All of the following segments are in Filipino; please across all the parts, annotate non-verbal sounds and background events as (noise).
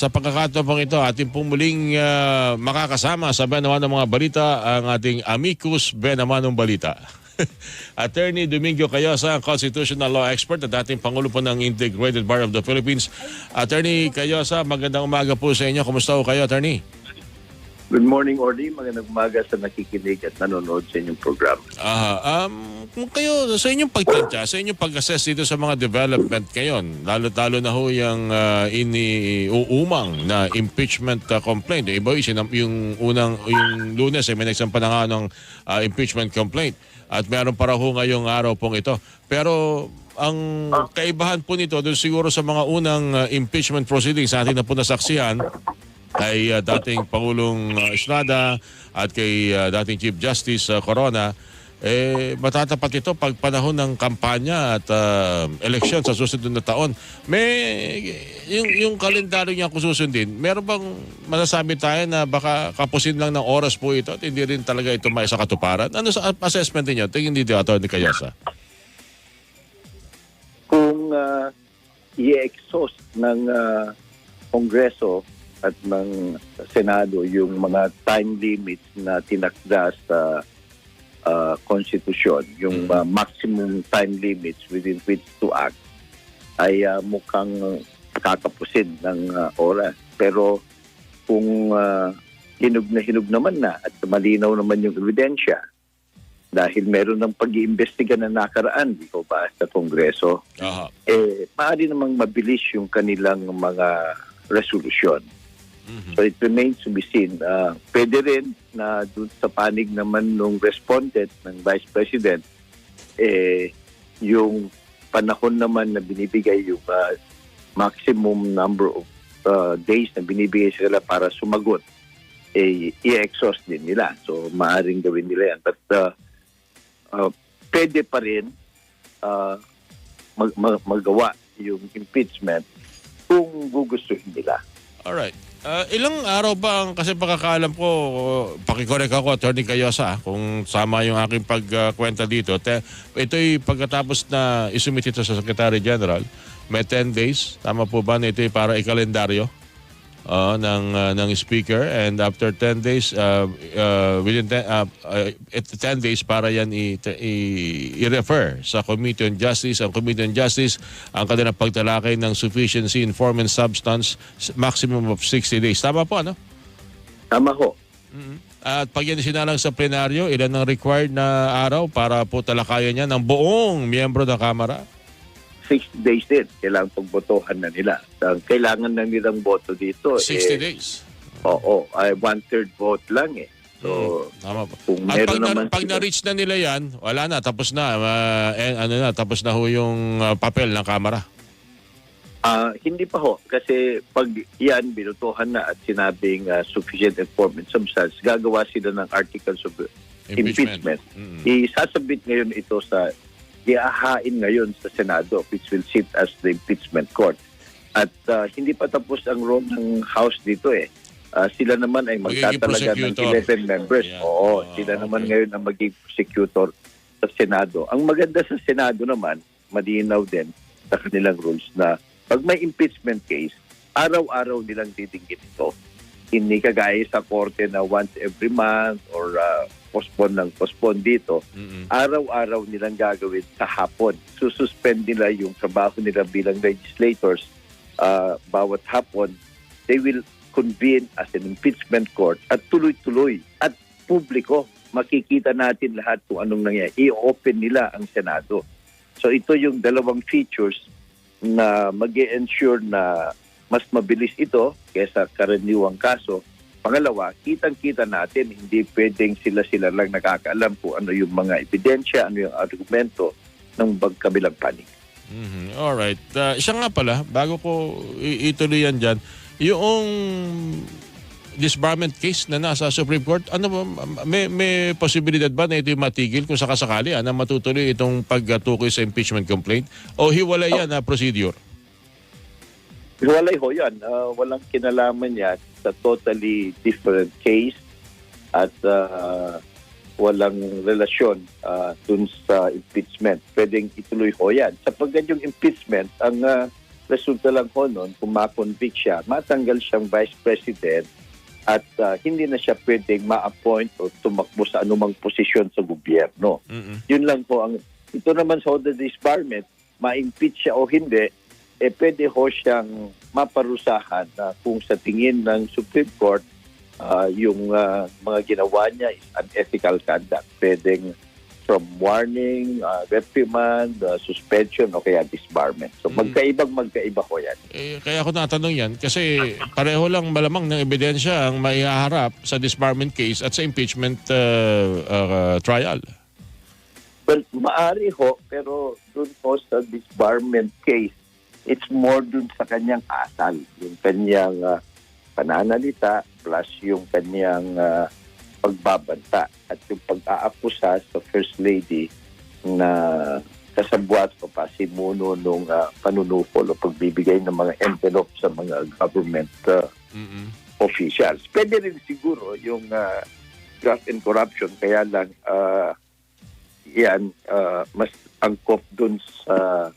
Sa pagkakataon pong ito, ating pong muling ah, makakasama sa Benaman mga balita ang ating amicus Benaman balita. (laughs) Attorney Domingo Cayosa, constitutional law expert at ating Pangulo po ng Integrated Bar of the Philippines. Attorney Cayosa, magandang umaga po sa inyo. Kumusta po kayo, Attorney? Good morning, Orly. Magandang umaga sa nakikinig at nanonood sa inyong program. Ah, um, kung kayo, sa inyong pagtansya, sa inyong pag-assess dito sa mga development ngayon, lalo-talo na ho yung uh, iniuumang na impeachment uh, complaint. Iba yung, yung unang, yung lunes ay may nagsampa na nga ng uh, impeachment complaint. At meron para ho ngayong araw pong ito. Pero ang kaibahan po nito doon siguro sa mga unang uh, impeachment proceedings na ating na po nasaksihan, kay uh, dating Pangulong uh, Estrada at kay uh, dating Chief Justice uh, Corona, eh, matatapat ito pag panahon ng kampanya at uh, eleksyon sa susunod na taon. May, yung, yung kalendaryo niya kung susundin, meron bang masasabi tayo na baka kapusin lang ng oras po ito at hindi rin talaga ito may sa katuparan? Ano sa assessment niyo? Tingin dito, Atty. Kayasa. Kung uh, i-exhaust ng uh, Kongreso at ng Senado yung mga time limits na tinakda sa uh, konstitusyon, yung uh, maximum time limits within which to act, ay uh, mukhang kakapusin ng uh, oras. Pero kung uh, hinug na hinug naman na at malinaw naman yung ebidensya, dahil meron ng pag-iimbestiga na nakaraan, di ko ba, sa Kongreso, Aha. eh, maaari namang mabilis yung kanilang mga resolusyon. Mhm. So it remains to be seen. Uh, pwede rin na dun sa panig naman nung respondent ng Vice President, eh, yung panahon naman na binibigay yung uh, maximum number of uh, days na binibigay sila para sumagot, eh, i-exhaust din nila. So maaaring gawin nila yan. But uh, uh, pwede pa rin uh, mag- mag- magawa yung impeachment kung gugustuhin nila. Alright. Uh, ilang araw ba ang, kasi pagkakaalam ko, uh, pakikorek ako, Attorney Kayosa, ah, kung sama yung aking pagkwenta dito. Te, ito'y pagkatapos na isumit ito sa Secretary General, may 10 days, tama po ba na ito'y para ikalendaryo uh, ng, uh, ng Speaker and after 10 days, uh, uh, within 10, uh, uh, it- 10 days para yan i- i- i-refer sa Committee on Justice. Ang Committee on Justice, ang kanilang pagtalakay ng sufficiency in form and substance, maximum of 60 days. Tama po, ano? Tama ho. At pag yan sinalang sa plenaryo, ilan ang required na araw para po talakayan niya ng buong miyembro ng Kamara? 60 days din. Kailangan pagbotohan na nila. Ang kailangan na nilang boto dito, 60 eh, days. oo, ay one-third vote lang eh. So, Tama po. kung At pag, meron na, naman pag na-reach na nila yan, wala na, tapos na. ah, eh, ano na, tapos na ho yung ah, papel ng Kamara. ah, hindi pa ho. Kasi pag yan, binutuhan na at sinabing ah, sufficient informant substance, gagawa sila ng articles of impeachment. Mm. Isasabit ngayon ito sa, iahain ngayon sa Senado, which will sit as the impeachment court. At ah, hindi pa tapos ang role ng House dito eh. Ah, sila naman ay magtatalaga ng prosecutor. 11 members. Ayan. Oo, Ah, sila naman okay. ngayon ang magiging prosecutor sa Senado. Ang maganda sa Senado naman, malinaw din sa kanilang rules na pag may impeachment case, araw-araw nilang titingin ito. Hindi kagaya sa korte na once every month or uh, postpone ng postpone dito. Mm-mm. Araw-araw nilang gagawin sa hapon. Sususpend nila yung trabaho nila bilang legislators uh, bawat hapon. They will convene as an impeachment court at tuloy-tuloy at publiko. Makikita natin lahat kung anong nangyayari. I-open nila ang Senado. So ito yung dalawang features na mag ensure na mas mabilis ito kaysa karaniwang kaso. Pangalawa, kitang-kita natin, hindi pwedeng sila-sila lang nakakaalam kung ano yung mga ebidensya, ano yung argumento ng magkabilang panig. Mhm. Alright. Uh, siya nga pala, bago ko ituloy yan dyan, yung disbarment case na nasa Supreme Court, ano ba, may, may posibilidad ba na ito yung matigil kung sakasakali ah, na matutuloy itong pagtukoy sa impeachment complaint? O hiwalay yan na procedure? Walay ho yan. Ah, walang kinalaman yan sa totally different case at ah, walang relasyon ah, dun sa impeachment. Pwedeng ituloy ho yan. Sapagkat yung impeachment, ang ah, resulta lang ho noon, kung ma-convict siya, matanggal siyang vice president at ah, hindi na siya pwedeng ma-appoint o tumakbo sa anumang posisyon sa gobyerno. Mm-mm. Yun lang po ang ito naman sa order disbarment, ma-impeach siya o hindi, eh pwede ho siyang maparusahan na kung sa tingin ng Supreme Court ah, yung ah, mga ginawa niya is unethical conduct. Pwedeng from warning, ah, reprimand, ah, suspension o kaya disbarment. So Mm. magkaibang magkaiba ho yan. Eh, kaya ako natanong yan kasi pareho lang malamang ng ebidensya ang maihaharap sa disbarment case at sa impeachment uh, uh, trial. Well, maari ho, pero dun ho sa disbarment case, it's more dun sa kanyang asal. Yung kanyang ah, pananalita plus yung kanyang ah, pagbabanta at yung pag-aakusa sa First Lady na kasabwat o pasimuno nung ah, panunupol o pagbibigay ng mga envelope sa mga government ah, Mm-mm. officials. Pwede rin siguro yung uh, graft and corruption, kaya lang ah, yan, ah, mas angkop dun sa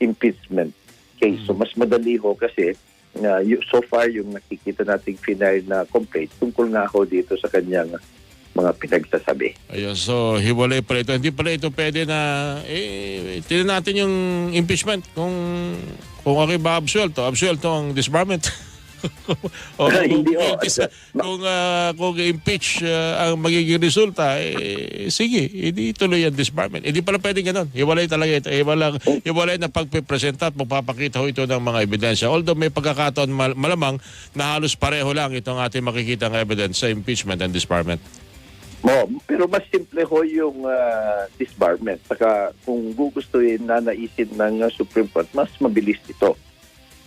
impeachment case. So mas madali ho kasi na y- so far yung nakikita nating final na complaint tungkol nga ho dito sa kanyang mga pinagsasabi. Ayun, so hiwalay pala ito. Hindi pala ito pwede na, eh, tinan natin yung impeachment. Kung, kung okay ba absuelto, absuelto ang disbarment. (laughs) (laughs) o, kung, (laughs) Hindi, oh. kung, ah, kung impeach ah, ang magiging resulta, eh, sige, hindi tuloy ang disbarment. Hindi pala pwede ganun. Hiwalay talaga ito. Hiwalay, hiwalay na pagpipresenta at magpapakita ho ito ng mga ebidensya. Although may pagkakataon mal- malamang na halos pareho lang itong ating makikita ng evidence sa impeachment and disbarment. Mo, pero mas simple ho yung ah, disbarment. Saka kung gugustuhin na naisin ng Supreme Court, mas mabilis ito.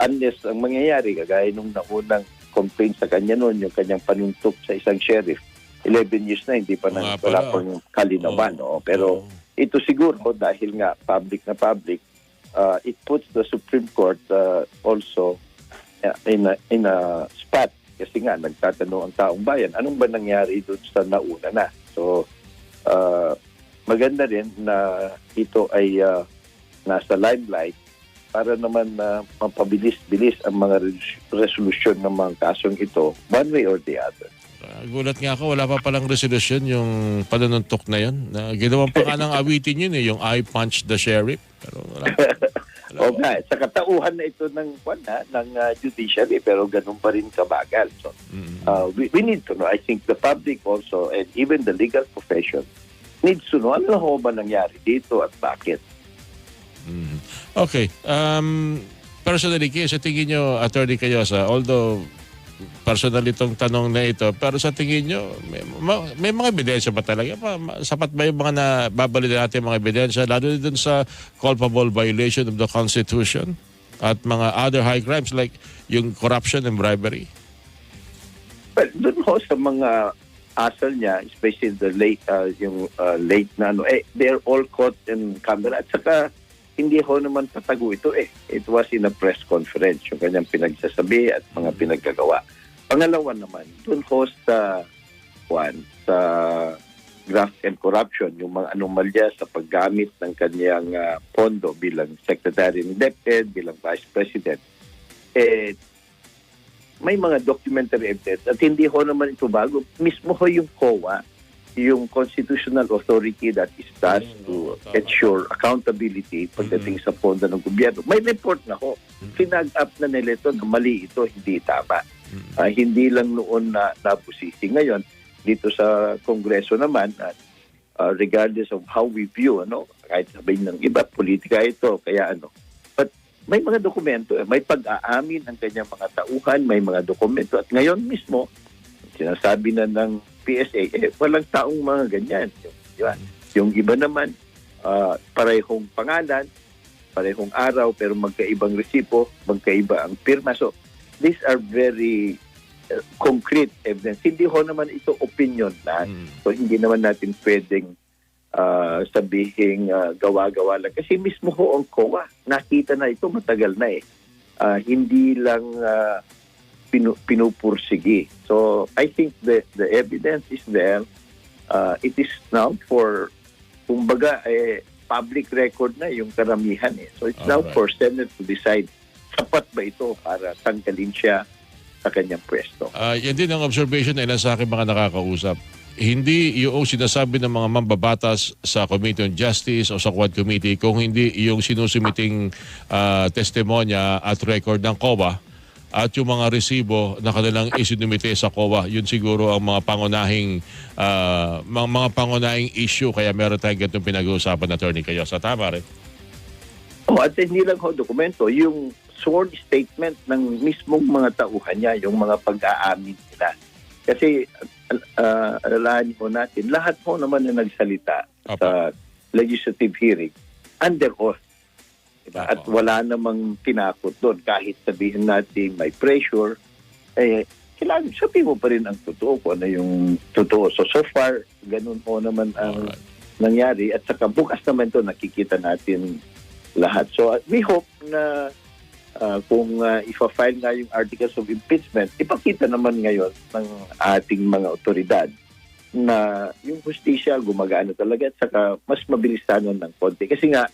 Unless ang mangyayari, kagaya nung naunang complaint sa kanya noon, yung kanyang panuntok sa isang sheriff, 11 years na, hindi pa Oo nga na, wala pang kalinawan. Oo. oo. Pero Oo. ito siguro, dahil nga public na public, ah, it puts the Supreme Court ah, also ah, in a, in a spot kasi nga nagtatanong ang taong bayan anong ba nangyari doon sa nauna na so ah, maganda rin na ito ay ah, nasa limelight para naman na mapabilis-bilis ang mga res- resolusyon ng mga kasong ito one way or the other Ah, gulat nga ako, wala pa palang resolution yung panununtok na yun. Na ginawan pa nga ng awitin yun eh, yung I punch the sheriff. Pero wala. wala (laughs) o nga sa katauhan na ito ng kwan ha, ng ah, judiciary pero ganun pa rin kabagal so Mm. uh, we, we need to know. I think the public also and even the legal profession needs to know ano ho ba nangyari dito at bakit. Mm. Okay. Um, personally, kayo, sa tingin nyo, Attorney Cayosa, although personal itong tanong na ito, pero sa tingin nyo, may, ma- may mga ebidensya ba talaga? Ma- ma- sapat ba yung mga nababalitan natin mga ebidensya, lalo na dun sa culpable violation of the Constitution at mga other high crimes like yung corruption and bribery? Well, doon ho sa mga asal niya, especially the late, uh, yung uh, late na ano, eh, they're all caught in camera. At saka, hindi ho naman tatago ito eh. It was in a press conference, yung kanyang pinagsasabi at mga pinaggagawa. Pangalawa naman, doon ho sa, one, sa graft and corruption, yung mga anomalya sa paggamit ng kanyang ah, pondo bilang Secretary ng DepEd, bilang Vice President, eh, may mga documentary evidence at hindi ho naman ito bago. Mismo ho yung COA, yung constitutional authority that is tasked to ensure accountability pagdating sa pondo ng gobyerno. May report na ho. Finag up na nila ito na mali ito, hindi tama. Ah, hindi lang noon na nabusisi. Ngayon, dito sa Kongreso naman, at ah, regardless of how we view, ano, kahit sabihin ng iba, politika ito, kaya ano. But may mga dokumento, eh, may pag-aamin ang kanyang mga tauhan, may mga dokumento. At ngayon mismo, sinasabi na ng PSA, eh, walang taong mga ganyan. Yung, di ba? yung iba naman, ah, parehong pangalan, parehong araw, pero magkaibang resipo, magkaiba ang pirma. So, these are very uh, concrete evidence. Hindi ho naman ito opinion lang. Mm. So, hindi naman natin pwedeng ah, sabihin ah, gawa-gawa lang. Kasi mismo ho ang COA, nakita na ito matagal na eh. Ah, hindi lang ah, pinu- pinupursigi. So, I think the, the evidence is there. Ah, it is now for, kumbaga, eh, public record na yung karamihan eh. So, it's now Alright. for Senate to decide sapat ba ito para tanggalin siya sa kanyang pwesto. Ah, yan din ang observation na ilan sa aking mga nakakausap. Hindi yung sinasabi ng mga mambabatas sa Committee on Justice o sa Quad Committee kung hindi yung sinusumiting ah, testimonya at record ng COA at yung mga resibo na kanilang isinumite sa COA. Yun siguro ang mga pangunahing ah, mga, mga pangunahing issue kaya meron tayong ganitong pinag-uusapan na attorney kayo. Sa tama rin. Oh, at hindi lang ho dokumento, yung sworn statement ng mismong mga tauhan niya, yung mga pag-aamin nila. Kasi uh, alalahanin mo natin, lahat ho naman na nagsalita Apa. sa legislative hearing under oath. Diba? At wala namang tinakot doon. Kahit sabihin natin may pressure, eh, kailangan sabihin mo pa rin ang totoo kung ano yung totoo. So, so far, ganun ho naman ang Alright. nangyari at saka bukas naman to nakikita natin lahat. So we hope na uh, kung uh, ifa-file nga yung articles of impeachment, ipakita naman ngayon ng ating mga otoridad na yung justisya gumagana talaga at saka mas mabilis sana ng konti. Kasi nga,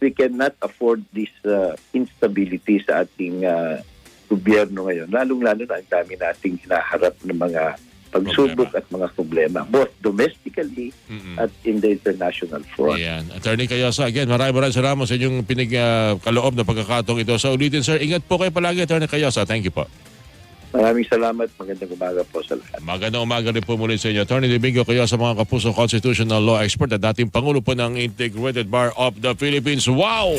we cannot afford this uh, instability sa ating uh, gobyerno ngayon. Lalong-lalo na ang dami nating hinaharap ng mga pagsubok at mga problema, both domestically Mm-mm. at in the international front. Ayan. Attorney Kayosa, again, maraming maraming salamat sa inyong pinagkaloob na pagkakataong ito. Sa ulitin, sir, ingat po kayo palagi, Attorney Kayosa. Thank you po. Maraming salamat. Magandang umaga po sa lahat. Magandang umaga rin po muli sa inyo. Attorney Domingo Kayosa, mga kapuso constitutional law expert at dating Pangulo po ng Integrated Bar of the Philippines. Wow!